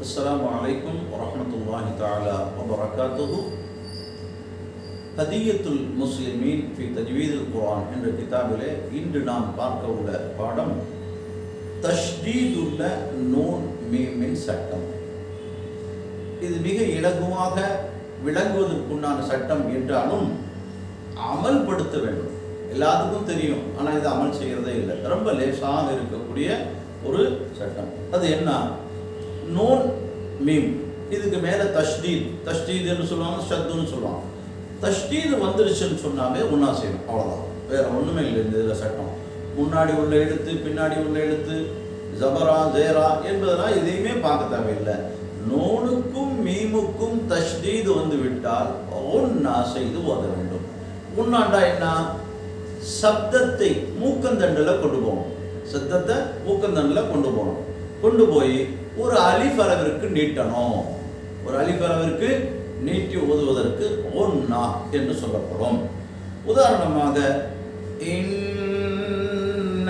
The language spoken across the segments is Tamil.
السلام عليكم ورحمة الله تعالى وبركاته ஹதியத்துல் முஸ்லிமீன் ஃபி தஜ்வீதுல் குர்ஆன் என்ற கிதாபிலே இன்று நாம் பார்க்க உள்ள பாடம் தஷ்தீதுள்ள நூன் மீமின் சட்டம் இது மிக இலகுவாக விளங்குவதற்குண்டான சட்டம் என்றாலும் அமல்படுத்த வேண்டும் எல்லாத்துக்கும் தெரியும் ஆனால் இது அமல் செய்கிறதே இல்லை ரொம்ப லேசாக இருக்கக்கூடிய ஒரு சட்டம் அது என்ன நூன் மீம். இதுக்கு மேலே தஷ்தீத். தஷ்தீதுன்னு என்று சொல்லுவாங்க ஷத்துன்னு சொல்லுவாங்க. தஷ்தீது வந்துருச்சுன்னு சொன்னாலே ஒன்றா செய்யணும் அவ்வளோதான் வேற ஒன்றுமே இல்லை இந்த இதில் சட்டம். முன்னாடி உள்ள எழுத்து பின்னாடி உள்ள எழுத்து ஜபரா ஜெயரா என்பதெல்லாம் எதையுமே பார்க்க தேவையில்லை. நூனுக்கும் மீமுக்கும் தஷ்தீது வந்து விட்டால் ஒன்னா செய்து ஓத வேண்டும். உன்னாண்டா என்ன? சப்தத்தை மூக்கந்தண்டில் கொண்டு போகணும். சத்தத்தை மூக்கந்தண்டில் கொண்டு போகணும். கொண்டு போய் ஒரு அலிஃப் அளவிற்கு நீட்டணும். ஒரு அலிஃப் அளவிற்கு நீட்டி ஓதுவதற்கு ஒன்னா என்று சொல்லப்படும். உதாரணமாக இன்ன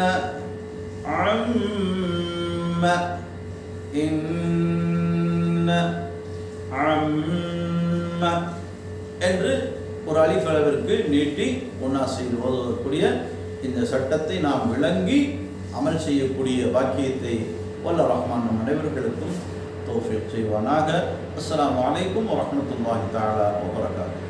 அம்ம இன்ன அம்ம என்று ஒரு அலிஃப் அளவிற்கு நீட்டி ஒன்னா செய்து ஓதுவதற்குரிய இந்த சட்டத்தை நாம் விளங்கி அமல் செய்யக்கூடிய வாக்கியத்தை வல்ல ரஹ்மான் நம் அனைவர்களுக்கும் தோஃபிக் செய்வானாக. அஸ்லாம் வலைக்கும் வரமத்துல்லாஹி தாலா வரகாத்து